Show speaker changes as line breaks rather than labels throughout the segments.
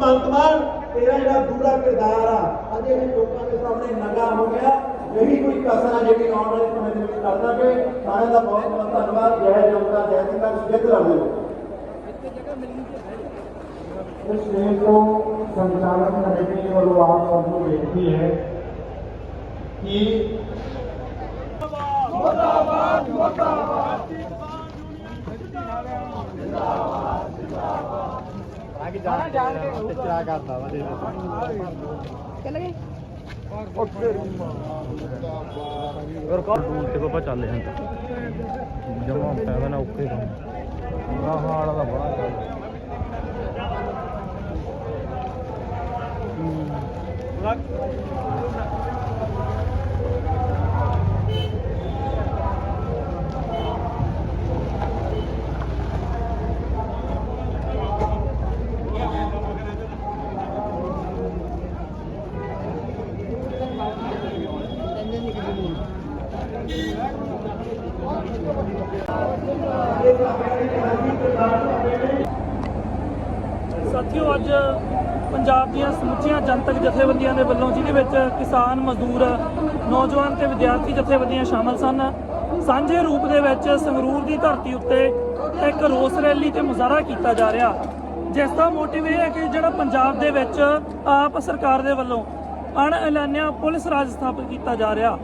ਭਗਵੰਤ ਮਾਨ ਤੇਰਾ ਜਿਹੜਾ ਦੂਰਾ ਕਿਰਦਾਰ ਆ ਅੱਜ ਇਹ ਲੋਕਾਂ ਦੇ ਸਾਹਮਣੇ ਨੰਗਾ ਹੋ ਗਿਆ ਨਹੀਂ ਕੋਈ ਕਸਰ ਆ ਜਿਹੜੀ ਆਉਣ ਵਾਲੇ ਸਮੇਂ ਦੇ ਵਿੱਚ ਕਰ ਦਾਂਗੇ ਸਾਰਿਆਂ ਦਾ ਬਹੁਤ ਬਹੁਤ ਧੰਨਵਾਦ ਜੈ ਜੋਗਾ ਜੈ ਸਿੰਘ ਦਾ ਜਿੱਤ ਲੜਦੇ ਹੋ
इस खेल को संचालन कमेटी और आप सबको बेनती है कि
ਤੇ ਬਾਬਾ ਚੱਲ ਜਾਂਦਾ ਜਮਾ ਪੈਦਾ ਨਾ ਔਖੇ ਕੰਮ। ਆਹ ਹਾਲ ਦਾ ਬੜਾ ਚੱਲ
ਸਾਥੀਓ ਅੱਜ ਪੰਜਾਬ ਦੀਆਂ ਸਮੁੱਚੀਆਂ ਜਨਤਕ ਜਥੇਬੰਦੀਆਂ ਦੇ ਵੱਲੋਂ, ਜਿਹਦੇ ਵਿੱਚ ਕਿਸਾਨ, ਮਜ਼ਦੂਰ, ਨੌਜਵਾਨ ਤੇ ਵਿਦਿਆਰਥੀ ਜਥੇਬੰਦੀਆਂ ਸ਼ਾਮਲ ਸਨ। ਸਾਂਝੇ ਰੂਪ ਦੇ ਵਿੱਚ ਸੰਗਰੂਰ ਦੀ ਧਰਤੀ ਉੱਤੇ ਇੱਕ ਰੋਸ ਰੈਲੀ ਤੇ ਮੁਜ਼ਾਹਰਾ ਕੀਤਾ ਜਾ ਰਿਹਾ। ਜਿਸ ਦਾ ਮੋਟਿਵ ਇਹ ਹੈ ਕਿ ਜਿਹੜਾ ਪੰਜਾਬ ਦੇ ਵਿੱਚ ਆਪ ਸਰਕਾਰ ਦੇ ਵੱਲੋਂ ਅਣ ਐਲਾਨਿਆ ਪੁਲਿਸ ਰਾਜ ਸਥਾਪਿਤ ਕੀਤਾ ਜਾ ਰਿਹਾ,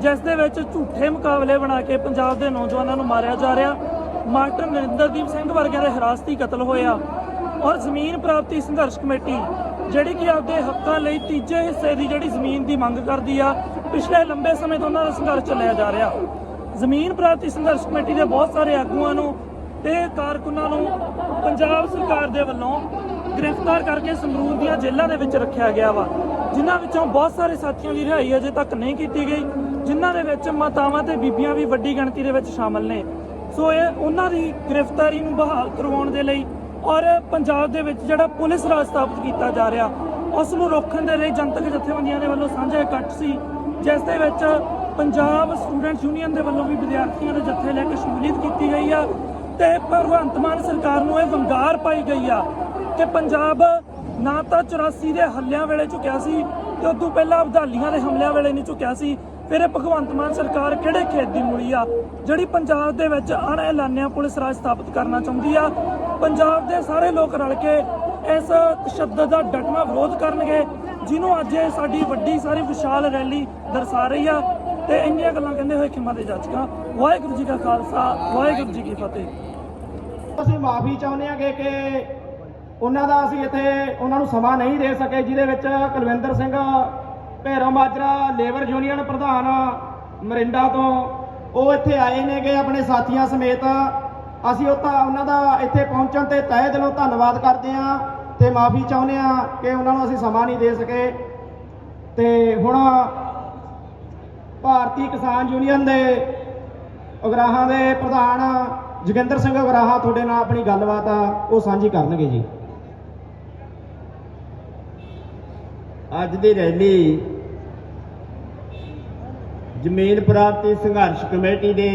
ਜਿਸ ਦੇ ਵਿੱਚ ਝੂਠੇ ਮੁਕਾਬਲੇ ਬਣਾ ਕੇ ਪੰਜਾਬ ਦੇ ਨੌਜਵਾਨਾਂ ਨੂੰ ਮਾਰਿਆ ਜਾ ਰਿਹਾ। ਮਾਸਟਰ ਨਰਿੰਦਰਦੀਪ ਸਿੰਘ ਵਰਗਿਆਂ ਦੇ ਹਿਰਾਸਤੀ ਕਤਲ ਹੋਇਆ ਔਰ ਜ਼ਮੀਨ ਪ੍ਰਾਪਤੀ ਸੰਘਰਸ਼ ਕਮੇਟੀ ਜਿਹੜੀ ਕਿ ਆਪਦੇ ਹੱਕਾਂ ਲਈ ਤੀਜੇ ਹਿੱਸੇ ਦੀ ਜਿਹੜੀ ਜ਼ਮੀਨ ਦੀ ਮੰਗ ਕਰਦੀ ਆ, ਪਿਛਲੇ ਲੰਬੇ ਸਮੇਂ ਤੋਂ ਉਹਨਾਂ ਦਾ ਸੰਘਰਸ਼ ਚੱਲਿਆ ਜਾ ਰਿਹਾ। ਜ਼ਮੀਨ ਪ੍ਰਾਪਤੀ ਸੰਘਰਸ਼ ਕਮੇਟੀ ਦੇ ਬਹੁਤ ਸਾਰੇ ਆਗੂਆਂ ਨੂੰ ਤੇ ਕਾਰਕੁਨਾਂ ਨੂੰ ਪੰਜਾਬ ਸਰਕਾਰ ਦੇ ਵੱਲੋਂ ਗ੍ਰਿਫਤਾਰ ਕਰਕੇ ਸੰਗਰੂਰ ਦੀਆਂ ਜੇਲ੍ਹਾਂ ਦੇ ਵਿੱਚ ਰੱਖਿਆ ਗਿਆ ਵਾ, ਜਿਨ੍ਹਾਂ ਵਿੱਚੋਂ ਬਹੁਤ ਸਾਰੇ ਸਾਥੀਆਂ ਦੀ ਰਿਹਾਈ ਅਜੇ ਤੱਕ ਨਹੀਂ ਕੀਤੀ ਗਈ, ਜਿਨ੍ਹਾਂ ਦੇ ਵਿੱਚ ਮਾਤਾਵਾਂ ਤੇ ਬੀਬੀਆਂ ਵੀ ਵੱਡੀ ਗਿਣਤੀ ਦੇ ਵਿੱਚ ਸ਼ਾਮਲ ਨੇ। ਸੋ ਇਹ ਉਹਨਾਂ ਦੀ ਗ੍ਰਿਫਤਾਰੀ ਨੂੰ ਬਹਾਲ ਕਰਵਾਉਣ ਦੇ ਲਈ ਔਰ ਪੰਜਾਬ ਦੇ ਵਿੱਚ ਜਿਹੜਾ ਪੁਲਿਸ ਰਾਜ ਸਥਾਪਿਤ ਕੀਤਾ ਜਾ ਰਿਹਾ, ਉਸ ਨੂੰ ਰੋਕਣ ਦੇ ਲਈ ਜਨਤਕ ਜਥੇਬੰਦੀਆਂ ਦੇ ਵੱਲੋਂ ਸਾਂਝਾ ਇਕੱਠ ਸੀ, ਜਿਸ ਦੇ ਵਿੱਚ ਪੰਜਾਬ ਸਟੂਡੈਂਟਸ ਯੂਨੀਅਨ ਦੇ ਵੱਲੋਂ ਵੀ ਵਿਦਿਆਰਥੀਆਂ ਦੇ ਜੱਥੇ ਲੈ ਕੇ ਸ਼ਮੂਲੀਅਤ ਕੀਤੀ ਗਈ ਆ ਤੇ ਭਗਵੰਤ ਮਾਨ ਸਰਕਾਰ ਨੂੰ ਇਹ ਵੰਗਾਰ ਪਾਈ ਗਈ ਆ ਕਿ ਪੰਜਾਬ ਨਾ ਤਾਂ 84 ਦੇ ਹੱਲਿਆਂ ਵੇਲੇ ਝੁਕਿਆ ਸੀ ਤੇ ਉਦੋਂ ਪਹਿਲਾਂ ਅਬਦਾਲੀਆਂ ਦੇ ਹਮਲਿਆਂ ਵੇਲੇ ਨਹੀਂ ਝੁਕਿਆ ਸੀ, ਫਿਰ ਇਹ ਭਗਵੰਤ ਮਾਨ ਸਰਕਾਰ ਕਿਹੜੇ ਖੇਤ ਦੀ ਮੂਲੀ ਆ, ਜਿਹੜੀ ਪੰਜਾਬ ਦੇ ਵਿੱਚ ਅਣ ਐਲਾਨਿਆ ਪੁਲਿਸ ਰਾਜ ਸਥਾਪਿਤ ਕਰਨਾ ਚਾਹੁੰਦੀ ਆ ਪੰਜਾਬ ਦੇ ਸਾਰੇ ਲੋਕ ਰਲ ਕੇ ਇਸ ਤਸ਼ੱਦਦ ਦਾ ਡਟਵਾ ਵਿਰੋਧ ਕਰਨਗੇ, ਜਿਹਨੂੰ ਅੱਜ ਇਹ ਸਾਡੀ ਵੱਡੀ ਸਾਰੀ ਵਿਸ਼ਾਲ ਰੈਲੀ ਦਰਸਾ ਰਹੀ ਆ। ਤੇ ਇੰਨੀਆਂ ਗੱਲਾਂ ਕਹਿੰਦੇ ਹੋਏ ਖਿਮਾ ਦੇ ਜਾਚਕਾਂ, ਵਾਹਿਗੁਰੂ ਜੀ ਕਾ ਖਾਲਸਾ, ਵਾਹਿਗੁਰੂ ਜੀ ਕੀ ਫਤਿਹ।
ਅਸੀਂ ਮਾਫੀ ਚਾਹੁੰਦੇ ਹਾਂਗੇ ਕਿ ਉਹਨਾਂ ਦਾ ਅਸੀਂ ਇੱਥੇ ਉਹਨਾਂ ਨੂੰ ਸਮਾਂ ਨਹੀਂ ਦੇ ਸਕੇ, ਜਿਹਦੇ ਵਿੱਚ ਕੁਲਵਿੰਦਰ ਸਿੰਘ ਭੈਰੋ ਮਾਜਰਾ ਲੇਬਰ ਯੂਨੀਅਨ ਪ੍ਰਧਾਨ, ਮਰਿੰਡਾ ਤੋਂ ਉਹ ਇੱਥੇ ਆਏ ਨੇਗੇ, ਆਪਣੇ ਸਾਥੀਆਂ ਸਮੇਤ। ਅਸੀਂ ਉਹ ਤਾਂ ਉਹਨਾਂ ਦਾ ਇੱਥੇ ਪਹੁੰਚਣ ਤੇ ਤਹਿ ਦਿਲੋਂ ਧੰਨਵਾਦ ਕਰਦੇ ਹਾਂ ਤੇ ਮਾਫੀ ਚਾਹੁੰਦੇ ਹਾਂ ਕਿ ਉਹਨਾਂ ਨੂੰ ਅਸੀਂ ਸਮਾਂ ਨਹੀਂ ਦੇ ਸਕੇ। ਤੇ ਹੁਣ ਭਾਰਤੀ ਕਿਸਾਨ ਯੂਨੀਅਨ ਦੇ ਉਗਰਾਹਾਂ ਦੇ ਪ੍ਰਧਾਨ ਜੋਗਿੰਦਰ ਸਿੰਘ ਉਗਰਾਹਾ ਤੁਹਾਡੇ ਨਾਲ ਆਪਣੀ ਗੱਲਬਾਤ ਆ, ਉਹ ਸਾਂਝੀ ਕਰਨਗੇ ਜੀ।
ਅੱਜ ਦੀ ਰੈਲੀ ਜ਼ਮੀਨ ਪ੍ਰਾਪਤੀ ਸੰਘਰਸ਼ ਕਮੇਟੀ ਦੇ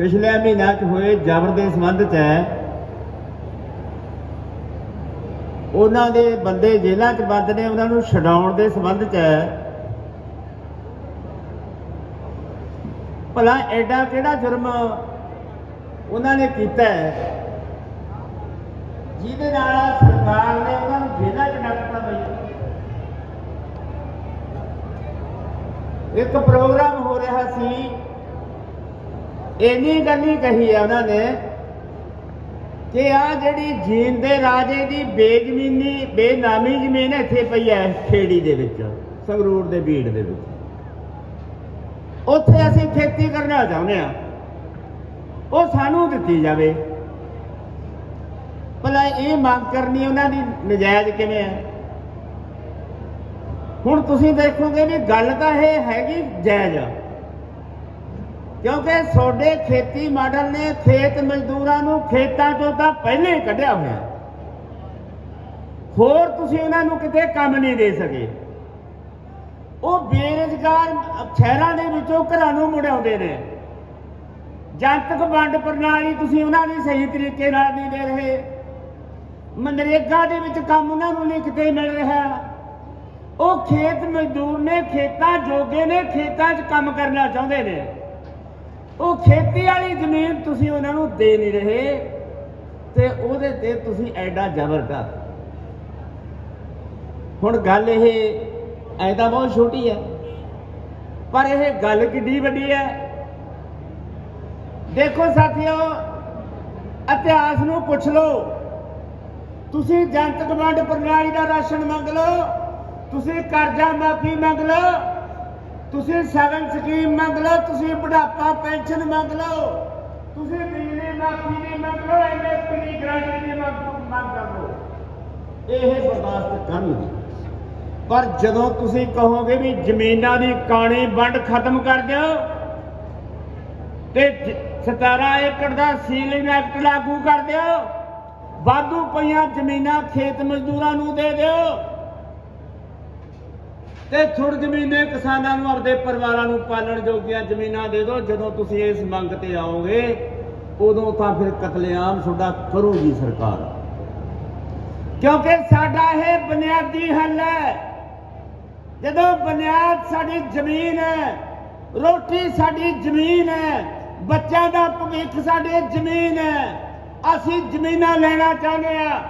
ਪਿਛਲੇ ਮਹੀਨਾ 'ਚ ਹੋਏ ਜ਼ਬਰ ਦੇ ਸੰਬੰਧ 'ਚ ਹੈ। ਉਹਨਾਂ ਦੇ ਬੰਦੇ ਜੇਲ੍ਹਾਂ 'ਚ ਬੰਦ ਨੇ, ਉਹਨਾਂ ਨੂੰ ਛਡਾਉਣ ਦੇ ਸੰਬੰਧ 'ਚ ਹੈ। ਭਲਾ ਐਡਾ ਕਿਹੜਾ ਜੁਰਮ ਉਹਨਾਂ ਨੇ ਕੀਤਾ ਹੈ? ਜਿਹਦੇ ਨਾਲ ਸਰਕਾਰ ਨੇ ਉਹਨਾਂ ਨੂੰ ਜੇਲ੍ਹਾਂ 'ਚ ਡੱਕਤਾ ਬਈ। ਇੱਕ ਪ੍ਰੋਗਰਾਮ ਹੋ ਰਿਹਾ ਸੀ ਇੰਨੀ ਗੱਲ ਹੀ ਕਹੀ ਹੈ ਉਹਨਾਂ ਨੇ ਕਿ ਆ ਜਿਹੜੀ ਜੀਨ ਦੇ ਰਾਜੇ ਦੀ ਬੇਜ਼ਮੀਨੀ, ਬੇਨਾਮੀ ਜ਼ਮੀਨ ਇੱਥੇ ਪਈ ਹੈ ਖੇੜੀ ਦੇ ਵਿੱਚ, ਸੰਗਰੂਰ ਦੇ ਬੀੜ ਦੇ ਵਿੱਚ। ਉੱਥੇ ਅਸੀਂ ਖੇਤੀ ਕਰਨਾ ਚਾਹੁੰਦੇ ਆ ਉਹ ਸਾਨੂੰ ਦਿੱਤੀ ਜਾਵੇ। ਭਲਾ ਇਹ ਮੰਗ ਕਰਨੀ ਉਹਨਾਂ ਦੀ ਨਜਾਇਜ਼ ਕਿਵੇਂ ਹੈ? ਹੁਣ ਤੁਸੀਂ ਦੇਖੋਗੇ ਵੀ ਗੱਲ ਤਾਂ ਇਹ ਹੈਗੀ ਜਾਇਜ਼ ਕਿਉਂਕਿ ਤੁਹਾਡੇ ਖੇਤੀ ਮਾਡਲ ਨੇ ਖੇਤ ਮਜ਼ਦੂਰਾਂ ਨੂੰ ਖੇਤਾਂ ਤੋਂ ਤਾਂ ਪਹਿਲੇ ਹੀ ਕੱਢਿਆ ਹੋਇਆ। ਹੋਰ ਤੁਸੀਂ ਉਹਨਾਂ ਨੂੰ ਕਿਤੇ ਕੰਮ ਨਹੀਂ ਦੇ ਸਕੇ। ਉਹ ਬੇਰੁਜ਼ਗਾਰ ਸ਼ਹਿਰਾਂ ਦੇ ਵਿੱਚੋਂ ਘਰਾਂ ਨੂੰ ਮੁੜਾਉਂਦੇ ਨੇ। ਜਨਤਕ ਵੰਡ ਪ੍ਰਣਾਲੀ ਤੁਸੀਂ ਉਹਨਾਂ ਦੀ ਸਹੀ ਤਰੀਕੇ ਨਾਲ ਨਹੀਂ ਦੇ ਰਹੇ। ਮਨਰੇਗਾ ਦੇ ਵਿੱਚ ਕੰਮ ਉਹਨਾਂ ਨੂੰ ਨਹੀਂ ਕਿਤੇ ਮਿਲ ਰਿਹਾ। ਉਹ ਖੇਤ ਮਜ਼ਦੂਰ ਨੇ ਖੇਤਾਂ ਜੋਗੇ ਨੇ, ਖੇਤਾਂ 'ਚ ਕੰਮ ਕਰਨਾ ਚਾਹੁੰਦੇ ਨੇ। ਉਹ ਖੇਤੀ ਵਾਲੀ ਜ਼ਮੀਨ ਤੁਸੀਂ ਉਹਨਾਂ ਨੂੰ ਦੇ ਨਹੀਂ ਰਹੇ ਤੇ ਉਹਦੇ ਤੇ ਤੁਸੀਂ ਐਡਾ ਜ਼ਬਰ ਕਰ ਹੁਣ ਗੱਲ ਇਹ ਐ ਤਾਂ ਬਹੁਤ ਛੋਟੀ ਹੈ, ਪਰ ਇਹ ਗੱਲ ਕਿੱਡੀ ਵੱਡੀ ਹੈ। ਦੇਖੋ ਸਾਥੀਓ, ਇਤਿਹਾਸ ਨੂੰ ਪੁੱਛ ਲਓ। ਤੁਸੀਂ ਜਨਤਕ ਵੰਡ ਪ੍ਰਣਾਲੀ ਦਾ ਰਾਸ਼ਨ ਮੰਗ ਲਓ, ਤੁਸੀਂ ਕਰਜ਼ਾ ਮਾਫੀ ਮੰਗ ਲਓ ਤੁਸੀਂ ਸਗਨ ਸਕੀਮ ਮੰਗ ਲਓ, ਤੁਸੀਂ ਬੁਢਾਪਾ, ਪੈਨਸ਼ਨ ਮੰਗ ਲਓ। ਤੁਸੀਂ ਬਿਜਲੀ, ਮਾਫੀ ਦੀ ਮੰਗ ਲਓ ਐਮਐਸਪੀ ਦੀ ਗਰੰਟੀ ਦੀ ਮੰਗ ਲਓ। ਇਹ ਬਰਦਾਸ਼ਤ ਕਰਨਗੇ ਪਰ ਜਦੋਂ ਤੁਸੀਂ ਕਹੋਗੇ ਵੀ ਜ਼ਮੀਨਾਂ ਦੀ ਕਾਣੀ ਵੰਡ ਖਤਮ ਕਰ ਦਿਓ, ਤੇ ਜ- 17 ਏਕੜ ਦਾ ਸੀਲਿੰਗ ਐਕਟ ਲਾਗੂ ਕਰ ਦਿਓ, ਵਾਧੂ ਪਈਆਂ ਜ਼ਮੀਨਾਂ ਖੇਤ ਮਜ਼ਦੂਰਾਂ ਨੂੰ ਦੇ ਦਿਓ ਤੇ ਥੁੜ ਜ਼ਮੀਨੇ ਕਿਸਾਨਾਂ ਨੂੰ, ਆਪਦੇ ਪਰਿਵਾਰਾਂ ਨੂੰ ਪਾਲਣ ਜੋਗੀਆਂ ਜ਼ਮੀਨਾਂ ਦੇ ਦਿਓ। ਜਦੋਂ ਤੁਸੀਂ ਇਸ ਮੰਗ ਤੇ ਆਓਗੇ, ਉਦੋਂ ਤਾਂ ਫਿਰ ਕਤਲੇਆਮ ਤੁਹਾਡਾ ਕਰੂਗੀ ਸਰਕਾਰ। ਕਿਉਂਕਿ ਸਾਡਾ ਇਹ ਬੁਨਿਆਦੀ ਹੱਲ ਹੈ। ਜਦੋਂ ਬੁਨਿਆਦ ਸਾਡੀ ਜ਼ਮੀਨ ਹੈ, ਰੋਟੀ ਸਾਡੀ ਜ਼ਮੀਨ ਹੈ, ਬੱਚਿਆਂ ਦਾ ਭਵਿੱਖ ਸਾਡੀ ਜ਼ਮੀਨ ਹੈ, ਅਸੀਂ ਜ਼ਮੀਨਾਂ ਲੈਣਾ ਚਾਹੁੰਦੇ ਆ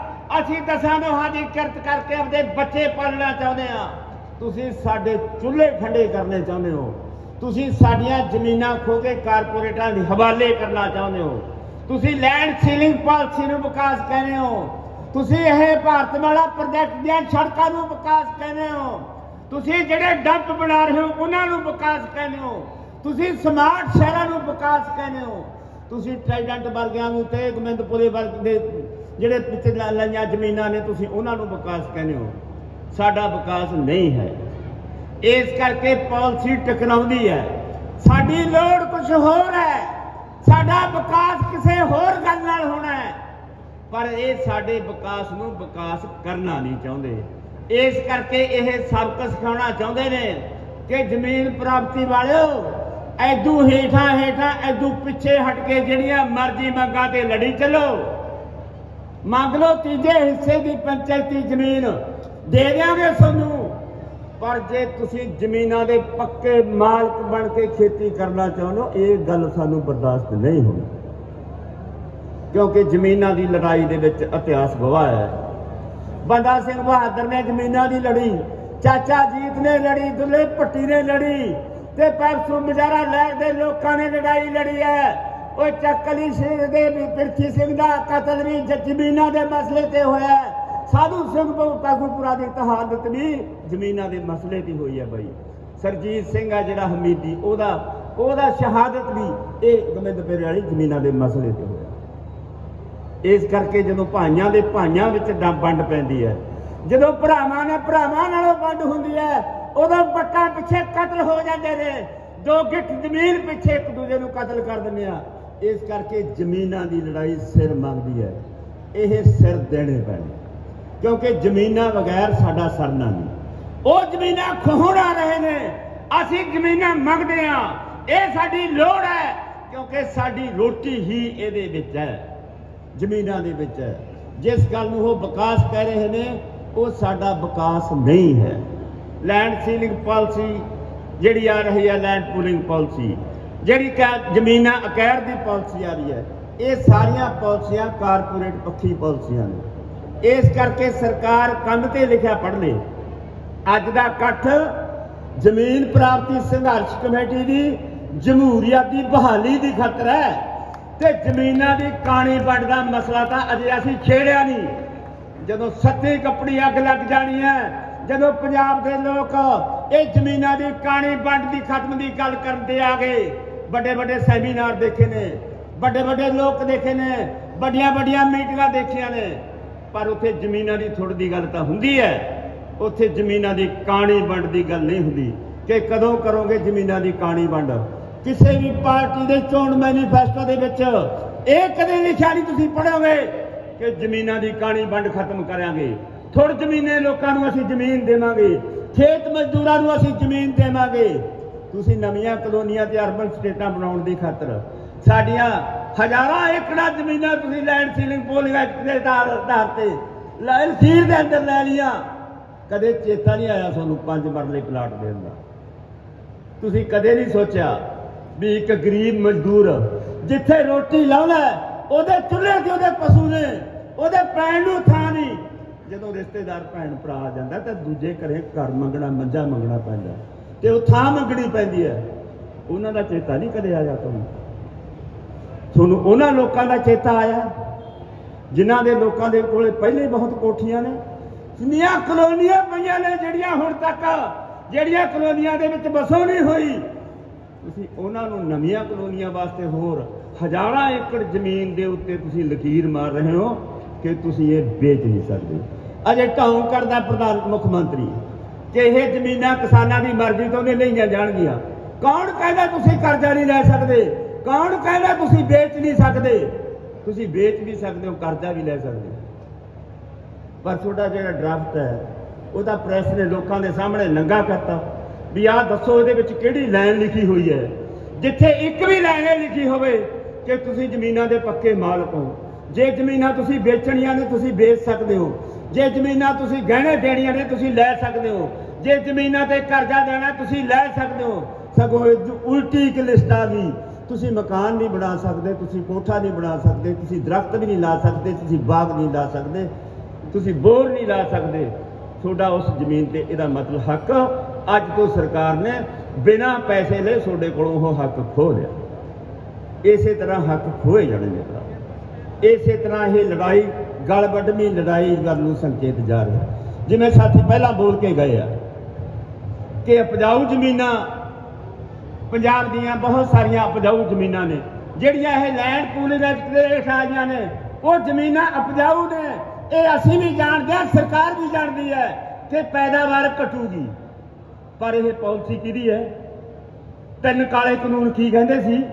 ਅਸੀਂ ਦਸਾਂ ਨੋਹਾਂ ਦੀ ਕਿਰਤ ਕਰਕੇ ਆਪਦੇ ਬੱਚੇ ਪਾਲਣਾ ਚਾਹੁੰਦੇ ਆ ਤੁਸੀਂ ਸਾਡੇ ਚੁੱਲ੍ਹੇ ਖੰਡੇ ਕਰਨੇ ਚਾਹੁੰਦੇ ਹੋ। ਤੁਸੀਂ ਸਾਡੀਆਂ ਜ਼ਮੀਨਾਂ ਖੋ ਕੇ ਕਾਰਪੋਰੇਟਾਂ ਦੇ ਹਵਾਲੇ ਕਰਨਾ ਚਾਹੁੰਦੇ ਹੋ। ਤੁਸੀਂ ਲੈਂਡ ਸੀਲਿੰਗ ਪਾਲਿਸੀ ਨੂੰ ਵਿਕਾਸ ਕਹਿੰਦੇ ਹੋ। ਤੁਸੀਂ ਇਹ ਭਾਰਤ ਮਾਲਾ ਪ੍ਰੋਜੈਕਟ ਦੀਆਂ ਸੜਕਾਂ ਨੂੰ ਵਿਕਾਸ ਕਹਿੰਦੇ ਹੋ। ਤੁਸੀਂ ਜਿਹੜੇ ਡੰਪ ਬਣਾ ਰਹੇ ਹੋ, ਉਹਨਾਂ ਨੂੰ ਵਿਕਾਸ ਕਹਿੰਦੇ ਹੋ। ਤੁਸੀਂ ਸਮਾਰਟ ਸ਼ਹਿਰਾਂ ਨੂੰ ਵਿਕਾਸ ਕਹਿੰਦੇ ਹੋ। ਤੁਸੀਂ ਟ੍ਰਾਈਡੈਂਟ ਵਰਗਿਆਂ ਨੂੰ ਤੇ ਗੋਬਿੰਦਪੁਰੇ ਵਰਗ ਦੇ ਜਿਹੜੇ ਪਿੱਛੇ ਲ- ਜ਼ਮੀਨਾਂ ਨੇ, ਤੁਸੀਂ ਉਹਨਾਂ ਨੂੰ ਵਿਕਾਸ ਕਹਿੰਦੇ ਹੋ। ਸਾਡਾ ਵਿਕਾਸ ਨਹੀਂ ਹੈ। ਇਸ ਕਰਕੇ ਪਾਲਿਸੀ ਟਕਰਾਉਂਦੀ ਹੈ। ਸਾਡੀ ਲੋੜ ਕੁਝ ਹੋਰ ਹੈ। ਸਾਡਾ ਵਿਕਾਸ ਕਿਸੇ ਹੋਰ ਗੱਲ ਨਾਲ ਹੋਣਾ ਹੈ। ਪਰ ਇਹ ਸਾਡੇ ਵਿਕਾਸ ਨੂੰ ਵਿਕਾਸ ਕਰਨਾ ਨਹੀਂ ਚਾਹੁੰਦੇ। ਇਸ ਕਰਕੇ ਇਹ ਸਬਕ ਸਿਖਾਉਣਾ ਚਾਹੁੰਦੇ ਨੇ ਕਿ ਜ਼ਮੀਨ ਪ੍ਰਾਪਤੀ ਵਾਲਿਓ, ਐਦੂ ਹੇਠਾਂ ਹੇਠਾਂ, ਐਦੂ ਪਿੱਛੇ ਹਟ ਕੇ ਜਿਹੜੀਆਂ ਮਰਜ਼ੀ ਮੰਗਾਂ ਤੇ ਲੜੀ ਚੱਲੋ। ਮੰਗ ਲਓ ਤੀਜੇ ਹਿੱਸੇ ਦੀ ਪੰਚਾਇਤੀ ਜ਼ਮੀਨ ਦੇ ਦਿਆਂਗੇ ਤੁਹਾਨੂੰ ਪਰ ਜੇ ਤੁਸੀਂ ਜ਼ਮੀਨਾਂ ਦੇ ਪੱਕੇ ਮਾਲਕ ਬਣ ਕੇ ਖੇਤੀ ਕਰਨਾ ਚਾਹੁੰਦੇ ਇਹ ਗੱਲ ਸਾਨੂੰ ਬਰਦਾਸ਼ਤ ਨਹੀਂ ਹੋਣੀ। ਕਿਉਂਕਿ ਜ਼ਮੀਨਾਂ ਦੀ ਲੜਾਈ ਦੇ ਵਿੱਚ ਇਤਿਹਾਸ ਗਵਾਹ ਹੈ। ਬੰਦਾ ਸਿੰਘ ਬਹਾਦਰ ਨੇ ਜ਼ਮੀਨਾਂ ਦੀ ਲੜੀ, ਚਾਚਾ ਜੀਤ ਨੇ ਲੜੀ, ਦੁੱਲੇ ਭੱਟੀ ਨੇ ਲੜੀ ਤੇ ਪੈਪਸੂ ਮਜਾਰਾ ਲਹਿਰ ਦੇ ਲੋਕਾਂ ਨੇ ਲੜਾਈ ਲੜੀ ਹੈ। ਉਹ ਚੱਕਲੀ ਸਿੰਘ ਦੇ ਵੀ ਪਿਰਥੀ ਸਿੰਘ ਦਾ ਕਤਲ ਵੀ ਜ਼ਮੀਨਾਂ ਦੇ ਮਸਲੇ ਤੇ ਹੋਇਆ ਸਾਧੂ ਸਿੰਘ ਬਹੁ ਕਾਗੂਪੁਰਾ ਦੀ ਤਹਾਦਤ ਵੀ ਜ਼ਮੀਨਾਂ ਦੇ ਮਸਲੇ ਦੀ ਹੋਈ ਹੈ ਬਾਈ। ਸਰਜੀਤ ਸਿੰਘ ਆ ਜਿਹੜਾ ਹਮੀਦੀ, ਉਹਦਾ ਉਹਦਾ ਸ਼ਹਾਦਤ ਵੀ ਇਹ ਗੋਬਿੰਦਪੁਰੇ ਵਾਲੀ ਜ਼ਮੀਨਾਂ ਦੇ ਮਸਲੇ ਤੇ ਹੋਇਆ। ਇਸ ਕਰਕੇ ਜਦੋਂ ਭਾਈਆਂ ਦੇ ਭਾਈਆਂ ਵਿੱਚ ਵੰਡ ਪੈਂਦੀ ਹੈ, ਜਦੋਂ ਭਰਾਵਾਂ ਨਾਲ ਭਰਾਵਾਂ ਨਾਲੋਂ ਵੰਡ ਹੁੰਦੀ ਹੈ, ਉਦੋਂ ਬੱਟਾਂ ਪਿੱਛੇ ਕਤਲ ਹੋ ਜਾਂਦੇ ਨੇ। ਦੋ ਗਿੱਠ ਜ਼ਮੀਨ ਪਿੱਛੇ ਇੱਕ ਦੂਜੇ ਨੂੰ ਕਤਲ ਕਰ ਦਿੰਦੇ ਆ। ਇਸ ਕਰਕੇ ਜ਼ਮੀਨਾਂ ਦੀ ਲੜਾਈ ਸਿਰ ਮੰਗਦੀ ਹੈ। ਇਹ ਸਿਰ ਦੇਣੇ ਪੈਣੇ। ਕਿਉਂਕਿ ਜ਼ਮੀਨਾਂ ਬਗੈਰ ਸਾਡਾ ਸਰਨਾ ਨਹੀਂ। ਉਹ ਜ਼ਮੀਨਾਂ ਖੋਹਣ ਆ ਰਹੇ ਨੇ, ਅਸੀਂ ਜ਼ਮੀਨਾਂ ਮੰਗਦੇ ਆ ਇਹ ਸਾਡੀ ਲੋੜ ਹੈ, ਕਿਉਂਕਿ ਸਾਡੀ ਰੋਟੀ ਹੀ ਇਹਦੇ ਵਿੱਚ ਹੈ, ਜ਼ਮੀਨਾਂ ਦੇ ਵਿੱਚ ਹੈ। ਜਿਸ ਗੱਲ ਨੂੰ ਉਹ ਵਿਕਾਸ ਕਹਿ ਰਹੇ ਨੇ, ਉਹ ਸਾਡਾ ਵਿਕਾਸ ਨਹੀਂ ਹੈ। ਲੈਂਡ ਸੀਲਿੰਗ ਪਾਲਿਸੀ ਜਿਹੜੀ ਆ ਰਹੀ ਹੈ ਲੈਂਡ ਪੂਲਿੰਗ ਪਾਲਿਸੀ ਜਿਹੜੀ ਕਿ ਜ਼ਮੀਨਾਂ ਅਕੈਰ ਦੀ ਪਾਲਿਸੀ ਆ ਰਹੀ ਹੈ, ਇਹ ਸਾਰੀਆਂ ਪਾਲਿਸੀਆਂ ਕਾਰਪੋਰੇਟ ਪੱਖੀ ਪਾਲਿਸੀਆਂ ਨੇ। ਇਸ ਕਰਕੇ ਸਰਕਾਰ ਕੰਧ ਤੇ ਲਿਖਿਆ ਪੜ੍ਹ ਲੇ ਅੱਜ ਦਾ ਇਕੱਠ ਜ਼ਮੀਨ ਪ੍ਰਾਪਤੀ ਸੰਘਰਸ਼ ਕਮੇਟੀ ਦੀ ਜਮਹੂਰੀਅਤ ਦੀ ਬਹਾਲੀ ਦੀ ਖਾਤਰ ਹੈ ਤੇ ਜ਼ਮੀਨਾਂ ਦੀ ਕਾਣੀ ਵੰਡ ਦਾ ਮਸਲਾ ਤਾਂ ਅਜੇ ਅਸੀਂ ਛੇੜਿਆ ਨਹੀਂ। ਜਦੋਂ ਸੱਤੀ ਕੱਪੜੀ ਅੱਗ ਲੱਗ ਜਾਣੀ ਹੈ, ਜਦੋਂ ਪੰਜਾਬ ਦੇ ਲੋਕ ਇਹ ਜ਼ਮੀਨਾਂ ਦੀ ਕਾਣੀ ਵੰਡ ਦੀ ਖਤਮ ਦੀ ਗੱਲ ਕਰਦੇ ਆ ਗਏ ਵੱਡੇ ਵੱਡੇ ਸੈਮੀਨਾਰ ਦੇਖੇ ਨੇ ਵੱਡੇ ਵੱਡੇ ਲੋਕ ਦੇਖੇ ਨੇ ਵੱਡੀਆਂ ਵੱਡੀਆਂ ਮੀਟਿੰਗਾਂ ਦੇਖੀਆਂ ਨੇ ਪਰ ਉੱਥੇ ਜ਼ਮੀਨਾਂ ਦੀ ਥੋੜ ਦੀ ਗੱਲ ਤਾਂ ਹੁੰਦੀ ਹੈ। ਉੱਥੇ ਜ਼ਮੀਨਾਂ ਦੀ ਕਾਣੀ ਵੰਡ ਦੀ ਗੱਲ ਨਹੀਂ ਹੁੰਦੀ। ਕਿ ਕਦੋਂ ਕਰੋਗੇ ਜ਼ਮੀਨਾਂ ਦੀ ਕਾਣੀ ਵੰਡ? ਕਿਸੇ ਵੀ ਪਾਰਟੀ ਦੇ ਚੋਣ ਮੈਨੀਫੈਸਟੋ ਦੇ ਵਿੱਚ ਇਹ ਕਦੇ ਲਿਖਿਆ ਨਹੀਂ ਤੁਸੀਂ ਪੜੋਗੇ ਕਿ ਜ਼ਮੀਨਾਂ ਦੀ ਕਾਣੀ ਵੰਡ ਖਤਮ ਕਰਾਂਗੇ। ਥੋੜ ਜ਼ਮੀਨੇ ਲੋਕਾਂ ਨੂੰ ਅਸੀਂ ਜ਼ਮੀਨ ਦੇਵਾਂਗੇ। ਖੇਤ ਮਜ਼ਦੂਰਾਂ ਨੂੰ ਅਸੀਂ ਜ਼ਮੀਨ ਦੇਵਾਂਗੇ। ਤੁਸੀਂ ਨਵੀਆਂ ਕਲੋਨੀਆਂ ਤੇ ਅਰਬਨ ਸਟੇਟਾਂ ਬਣਾਉਣ ਦੀ ਖਾਤਰ ਸਾਡੀਆਂ ਹਜ਼ਾਰਾਂ ਏਕੜਾਂ ਜ਼ਮੀਨਾਂ ਤੁਸੀਂ ਲੈਂਡ ਸੀਲਿੰਗ ਪੋਲਿੰਗ ਐਕਟ ਦੇ ਆਧਾਰ ਤੇ। ਲੈ ਲਖੀਰ ਦੇ ਅੰਦਰ ਲੈ ਲੀਆਂ ਕਦੇ ਚੇਤਾ ਨਹੀਂ ਆਇਆ ਤੁਹਾਨੂੰ ਪੰਜ ਮਰਲੇ ਪਲਾਟ ਦੇਣ ਦਾ। ਤੁਸੀਂ ਕਦੇ ਨਹੀਂ ਸੋਚਿਆ ਵੀ ਇੱਕ ਗਰੀਬ ਮਜ਼ਦੂਰ ਜਿੱਥੇ ਰੋਟੀ ਲਾਉਂਦਾ ਉਹਦੇ ਚੁੱਲ੍ਹੇ ਤੇ ਉਹਦੇ ਪਸ਼ੂ ਨੇ, ਉਹਦੇ ਪੈਣ ਨੂੰ ਥਾਂ ਨਹੀਂ। ਜਦੋਂ ਰਿਸ਼ਤੇਦਾਰ ਭੈਣ ਭਰਾ ਆ ਜਾਂਦਾ ਤਾਂ ਦੂਜੇ ਘਰੇ ਘਰ ਮੰਗਣਾ, ਮੰਜਾ ਮੰਗਣਾ ਪੈਂਦਾ। ਤੇ ਉਹ ਥਾਂ ਮੰਗਣੀ ਪੈਂਦੀ ਹੈ। ਉਹਨਾਂ ਦਾ ਚੇਤਾ ਨਹੀਂ ਕਦੇ ਆਇਆ ਤੁਹਾਨੂੰ। ਤੁਹਾਨੂੰ ਉਹਨਾਂ ਲੋਕਾਂ ਦਾ ਚੇਤਾ ਆਇਆ, ਜਿਨ੍ਹਾਂ ਦੇ ਲੋਕਾਂ ਦੇ ਕੋਲੇ ਪਹਿਲੇ ਬਹੁਤ ਕੋਠੀਆਂ ਨੇ। ਜਿੰਨੀਆਂ ਕਲੋਨੀਆਂ ਪਈਆਂ ਨੇ ਜਿਹੜੀਆਂ ਹੁਣ ਤੱਕ, ਜਿਹੜੀਆਂ ਕਲੋਨੀਆਂ ਦੇ ਵਿੱਚ ਵਸੋਂ ਨਹੀਂ ਹੋਈ। ਤੁਸੀਂ ਉਹਨਾਂ ਨੂੰ ਨਵੀਆਂ ਕਲੋਨੀਆਂ ਵਾਸਤੇ ਹੋਰ ਹਜ਼ਾਰਾਂ ਏਕੜ ਜ਼ਮੀਨ ਦੇ ਉੱਤੇ ਤੁਸੀਂ ਲਕੀਰ ਮਾਰ ਰਹੇ ਹੋ ਕਿ ਤੁਸੀਂ ਇਹ ਵੇਚ ਨਹੀਂ ਸਕਦੇ। ਅਜੇ ਢੌਂ ਕਰਦਾ ਪ੍ਰਧਾਨ ਮੁੱਖ ਮੰਤਰੀ, ਕਿ ਇਹ ਜ਼ਮੀਨਾਂ ਕਿਸਾਨਾਂ ਦੀ ਮਰਜ਼ੀ ਤੋਂ ਨਹੀਂ ਲਈਆਂ ਜਾਣਗੀਆਂ। ਕੌਣ ਕਹਿੰਦਾ ਤੁਸੀਂ ਕਰਜ਼ਾ ਨਹੀਂ ਲੈ ਸਕਦੇ? ਕੌਣ ਕਹਿੰਦਾ ਤੁਸੀਂ ਵੇਚ ਨਹੀਂ ਸਕਦੇ? ਤੁਸੀਂ ਵੇਚ ਵੀ ਸਕਦੇ ਹੋ, ਕਰਜ਼ਾ ਵੀ ਲੈ ਸਕਦੇ ਹੋ। ਪਰ ਤੁਹਾਡਾ ਜਿਹੜਾ ਡਰਾਫਟ ਹੈ, ਉਹਦਾ ਪ੍ਰੈਸ ਨੇ ਲੋਕਾਂ ਦੇ ਸਾਹਮਣੇ ਨੰਗਾ ਕਰਤਾ ਵੀ ਆਹ ਦੱਸੋ ਇਹਦੇ ਵਿੱਚ ਕਿਹੜੀ ਲਾਈਨ ਲਿਖੀ ਹੋਈ ਹੈ। ਜਿੱਥੇ ਇੱਕ ਵੀ ਲਾਈਨ ਲਿਖੀ ਹੋਵੇ ਕਿ ਤੁਸੀਂ ਜ਼ਮੀਨਾਂ ਦੇ ਪੱਕੇ ਮਾਲਕ ਹੋ। ਜੇ ਜ਼ਮੀਨਾਂ ਤੁਸੀਂ ਵੇਚਣੀਆਂ ਨੇ, ਤੁਸੀਂ ਵੇਚ ਸਕਦੇ ਹੋ। ਜੇ ਜ਼ਮੀਨਾਂ ਤੁਸੀਂ ਗਹਿਣੇ ਦੇਣੀਆਂ ਨੇ, ਤੁਸੀਂ ਲੈ ਸਕਦੇ ਹੋ। ਜੇ ਜ਼ਮੀਨਾਂ ਤੇ ਕਰਜ਼ਾ ਦੇਣਾ ਤੁਸੀਂ ਲੈ ਸਕਦੇ ਹੋ। ਸਗੋਂ ਉਲਟੀ ਇੱਕ ਲਿਸਟ ਆ ਤੁਸੀਂ ਮਕਾਨ ਨਹੀਂ ਬਣਾ ਸਕਦੇ, ਤੁਸੀਂ ਕੋਠਾ ਨਹੀਂ ਬਣਾ ਸਕਦੇ, ਤੁਸੀਂ ਦਰਖਤ ਵੀ ਨਹੀਂ ਲਾ ਸਕਦੇ, ਤੁਸੀਂ ਬਾਗ ਨਹੀਂ ਲਾ ਸਕਦੇ, ਤੁਸੀਂ ਬੋਰ ਨਹੀਂ ਲਾ ਸਕਦੇ। ਤੁਹਾਡਾ ਉਸ ਜ਼ਮੀਨ ਤੇ ਇਹਦਾ ਮਤਲਬ ਹੱਕ ਅੱਜ ਤੋਂ ਸਰਕਾਰ ਨੇ ਬਿਨਾਂ ਪੈਸੇ ਲਏ ਤੁਹਾਡੇ ਕੋਲੋਂ ਉਹ ਹੱਕ ਖੋਹ ਲਿਆ। ਇਸੇ ਤਰ੍ਹਾਂ ਹੱਕ ਖੋਏ ਜਾਣਗੇ ਭਰਾ। ਇਸੇ ਤਰ੍ਹਾਂ ਇਹ ਲੜਾਈ ਗਲ ਲੜਾਈ ਗੱਲ ਨੂੰ ਸੰਕੇਤ ਜਾ ਰਿਹਾ। ਜਿਵੇਂ ਸਾਥੀ ਪਹਿਲਾਂ ਬੋਲ ਕੇ ਗਏ ਆ ਕਿ ਉਪਜਾਊ ਜ਼ਮੀਨਾਂ ਪੰਜਾਬ ਦੀਆਂ ਬਹੁਤ ਸਾਰੀਆਂ ਉਪਜਾਊ ਜ਼ਮੀਨਾਂ ਨੇ। ਜਿਹੜੀਆਂ ਇਹ ਲੈਂਡ ਪੂਲਿੰਗ ਦੇ ਹੇਠ ਆ ਨੇ, ਉਹ ਜ਼ਮੀਨਾਂ ਉਪਜਾਊ ਨੇ। ਇਹ ਅਸੀਂ ਵੀ ਜਾਣਦੇ ਹਾਂ, ਸਰਕਾਰ ਵੀ ਜਾਣਦੀ ਹੈ ਕਿ ਪੈਦਾਵਾਰ ਘਟੂਗੀ। ਪਰ ਇਹ ਪਾਲਿਸੀ ਕਿਹਦੀ ਹੈ? ਤਿੰਨ ਕਾਲੇ ਕਾਨੂੰਨ ਕੀ ਕਹਿੰਦੇ ਸੀ?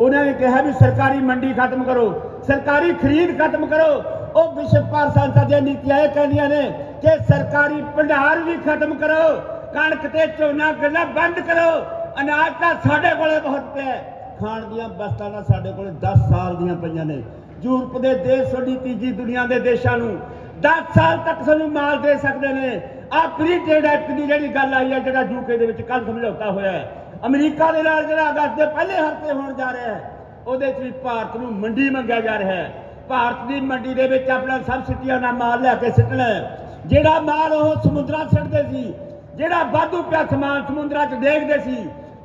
ਉਹਨਾਂ ਨੇ ਕਿਹਾ ਵੀ ਸਰਕਾਰੀ ਮੰਡੀ ਖਤਮ ਕਰੋ, ਸਰਕਾਰੀ ਖਰੀਦ ਖਤਮ ਕਰੋ। ਉਹ ਵਿਸ਼ਵ ਭਰ ਸੰਸਥਾ ਦੀਆਂ ਨੀਤੀਆਂ ਇਹ ਕਹਿੰਦੀਆਂ ਨੇ ਕਿ ਸਰਕਾਰੀ ਭੰਡਾਰ ਵੀ ਖਤਮ ਕਰੋ, ਕਣਕ ਤੇ ਝੋਨਾ ਗੱਲਾਂ ਬੰਦ ਕਰੋ। ਅਨਾਜ ਤਾਂ ਸਾਡੇ ਕੋਲੇ ਬਹੁਤ ਪਿਆ ਖਾਣ ਦੀਆਂ ਵਸਤਾਂ ਤਾਂ ਸਾਡੇ ਕੋਲੇ 10 ਸਾਲ ਦੀਆਂ ਪਈਆਂ ਨੇ। ਯੂਰਪ ਦੇ ਦੇਸ਼ ਸਾਡੀ ਤੀਜੀ ਦੁਨੀਆ ਦੇ ਦੇਸ਼ਾਂ ਨੂੰ 10 ਸਾਲ ਤੱਕ ਸਾਨੂੰ ਮਾਲ ਦੇ ਸਕਦੇ ਨੇ। ਆ ਫ੍ਰੀ ਟ੍ਰੇਡ ਐਕਟ ਦੀ ਜਿਹੜੀ ਗੱਲ ਆਈ ਹੈ, ਜਿਹੜਾ ਯੂਕੇ ਦੇ ਵਿੱਚ ਕੱਲ ਸਮਝੌਤਾ ਹੋਇਆ ਹੈ। ਅਮਰੀਕਾ ਦੇ ਨਾਲ ਜਿਹੜਾ ਅਗਸਤ ਦੇ ਪਹਿਲੇ ਹਫ਼ਤੇ ਹੋਣ ਜਾ ਰਿਹਾ ਹੈ, ਉਹਦੇ 'ਚ ਵੀ ਭਾਰਤ ਨੂੰ ਮੰਡੀ ਮੰਗਿਆ ਜਾ ਰਿਹਾ ਹੈ। ਭਾਰਤ ਦੀ ਮੰਡੀ ਦੇ ਵਿੱਚ ਆਪਣਾ ਸਬਸਿਡੀਆਂ ਨਾਲ ਮਾਲ ਲਿਆ ਕੇ ਸਿੱਟਣਾ ਜਿਹੜਾ ਮਾਲ ਉਹ ਸਮੁੰਦਰਾਂ 'ਚ ਸਿੱਟਦੇ ਸੀ, ਜਿਹੜਾ ਵਾਧੂ ਪਿਆ ਸਮਾਨ ਸਮੁੰਦਰਾਂ 'ਚ ਦੇਖਦੇ ਸੀ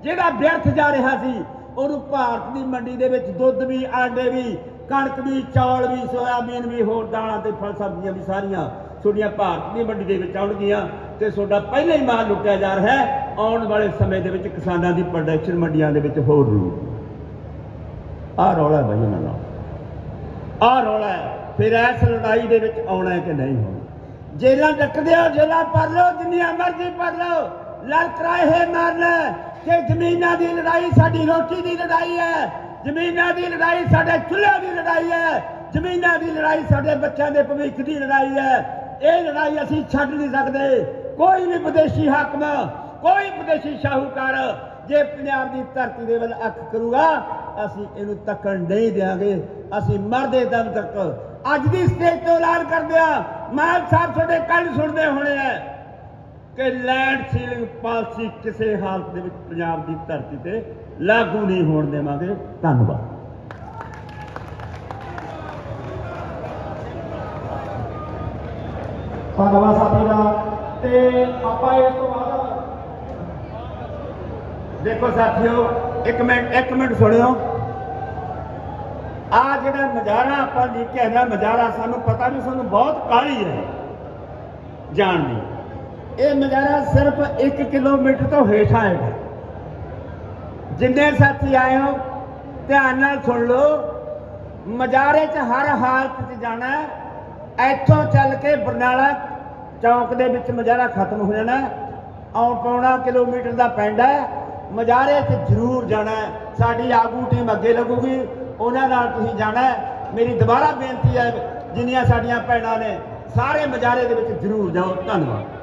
ਜਿਹੜਾ ਵਿਅਰਥ ਜਾ ਰਿਹਾ ਸੀ, ਉਹਨੂੰ ਭਾਰਤ ਦੀ ਮੰਡੀ ਦੇ ਵਿੱਚ ਦੁੱਧ ਵੀ, ਆਂਡੇ ਵੀ, ਕਣਕ ਵੀ, ਚੌਲ ਵੀ, ਸੋਇਆਬੀਨ ਵੀ, ਹੋਰ ਦਾਲਾਂ ਤੇ ਫਲ ਸਬਜ਼ੀਆਂ ਵੀ ਸਾਰੀਆਂ ਤੁਹਾਡੀਆਂ ਭਾਰਤ ਦੀ ਮੰਡੀ ਦੇ ਵਿੱਚ ਆਉਣਗੀਆਂ ਤੇ ਤੁਹਾਡਾ ਪਹਿਲਾਂ ਹੀ ਮਾਲ ਲੁੱਟਿਆ ਜਾ ਰਿਹਾ ਹੈ। ਆਉਣ ਵਾਲੇ ਸਮੇਂ ਦੇ ਵਿੱਚ ਕਿਸਾਨਾਂ ਦੀ ਪ੍ਰੋਡਕਸ਼ਨ ਮੰਡੀਆਂ ਦੇ ਵਿੱਚ ਹੋਰ ਰੂ ਆਹ ਰੌਲਾ ਬਈ ਇਹਨਾਂ ਦਾ। ਆਹ ਰੌਲਾ ਫਿਰ ਇਸ ਲੜਾਈ ਦੇ ਵਿੱਚ ਆਉਣਾ ਕਿ ਨਹੀਂ ਹੋਣਾ? ਜੇਲਾਂ ਡੱਕਦੇ ਹੋ, ਜੇਲਾਂ ਭਰ ਲਓ, ਜਿੰਨੀਆਂ ਮਰਜ਼ੀ ਭਰ ਲਓ। ਲਲਕਰਾਏ ਹੈ ਲੈ। ਕਿ ਜ਼ਮੀਨਾਂ ਦੀ ਲੜਾਈ ਸਾਡੀ ਰੋਟੀ ਦੀ ਲੜਾਈ ਹੈ, ਜ਼ਮੀਨਾਂ ਦੀ ਲੜਾਈ ਸਾਡੇ ਚੁੱਲ੍ਹੇ ਦੀ ਲੜਾਈ ਹੈ, ਜ਼ਮੀਨਾਂ ਦੀ ਲੜਾਈ ਸਾਡੇ ਬੱਚਿਆਂ ਦੇ ਭਵਿੱਖ ਦੀ ਲੜਾਈ ਹੈ। ਇਹ ਲੜਾਈ ਅਸੀਂ ਛੱਡ ਨਹੀਂ ਸਕਦੇ। ਕੋਈ ਵੀ ਵਿਦੇਸ਼ੀ ਹਾਕਮ, ਕੋਈ ਵਿਦੇਸ਼ੀ ਸ਼ਾਹੂਕਾਰ ਜੇ ਪੰਜਾਬ ਦੀ ਧਰਤੀ ਦੇ ਵੱਲ ਅੱਖ ਕਰੂਗਾ, ਅਸੀਂ ਇਹਨੂੰ ਤੱਕਣ ਨਹੀਂ ਦੇਵਾਂਗੇ ਅਸੀਂ ਮਰਦੇ ਦਮ ਤੱਕ ਅੱਜ ਦੀ ਸਟੇਜ ਤੋਂ ਐਲਾਨ ਕਰਦੇ ਆ ਮਾਨ ਸਾਹਿਬ, ਤੁਹਾਡੇ ਕੱਲ ਸੁਣਦੇ ਹੋਣੇ ਆ ਕਿ ਲੈਂਡ ਸੀਲਿੰਗ ਪਾਲਿਸੀ ਕਿਸੇ ਹਾਲਤ ਦੇ ਵਿੱਚ ਪੰਜਾਬ ਦੀ ਧਰਤੀ ਤੇ ਲਾਗੂ ਨਹੀਂ ਹੋਣ ਦੇਵਾਂਗੇ। ਧੰਨਵਾਦ।
ਧੰਨਵਾਦ ਸਾਥੀ ਦਾ। ਤੇ ਆਪਾਂ ਇਸ ਤੋਂ ਬਾਅਦ
ਦੇਖੋ ਸਾਥੀਓ ਇੱਕ ਮਿੰਟ ਇੱਕ ਮਿੰਟ ਸੁਣਿਓ। ਆ ਜਿਹੜਾ ਨਜ਼ਾਰਾ ਆਪਾਂ ਲਿਖਿਆ ਨਾ ਨਜ਼ਾਰਾ ਸਾਨੂੰ ਪਤਾ ਵੀ ਸਾਨੂੰ ਬਹੁਤ ਕਾਹਲੀ ਹੈ। ਜਾਣ ਦੀ ਇਹ ਨਜ਼ਾਰਾ ਸਿਰਫ 1 ਕਿਲੋਮੀਟਰ ਤੋਂ ਹੇਠਾਂ ਹੈ ਜਿੰਨੇ ਸਾਥੀ ਆਏ ਹੋ, ਧਿਆਨ ਨਾਲ ਸੁਣ ਲਓ। ਮਜ਼ਾਰੇ 'ਚ ਹਰ ਹਾਲਤ 'ਚ ਜਾਣਾ ਇੱਥੋਂ ਚੱਲ ਕੇ ਬਰਨਾਲਾ ਚੌਂਕ ਦੇ ਵਿੱਚ ਮਜ਼ਾਰਾ ਖਤਮ ਹੋ ਜਾਣਾ ਹੈ। ਪੌਣਾ ਕਿਲੋਮੀਟਰ ਦਾ ਪਿੰਡ ਹੈ। ਮਜ਼ਾਰੇ 'ਚ ਜ਼ਰੂਰ ਜਾਣਾ ਸਾਡੀ ਆਗੂ ਟੀਮ ਅੱਗੇ ਲੱਗੂਗੀ। ਉਹਨਾਂ ਨਾਲ ਤੁਸੀਂ ਜਾਣਾ ਮੇਰੀ ਦੁਬਾਰਾ ਬੇਨਤੀ ਹੈ, ਜਿੰਨੀਆਂ ਸਾਡੀਆਂ ਭੈਣਾਂ ਨੇ, ਸਾਰੇ ਮਜ਼ਾਰੇ ਦੇ ਵਿੱਚ ਜ਼ਰੂਰ ਜਾਓ। ਧੰਨਵਾਦ।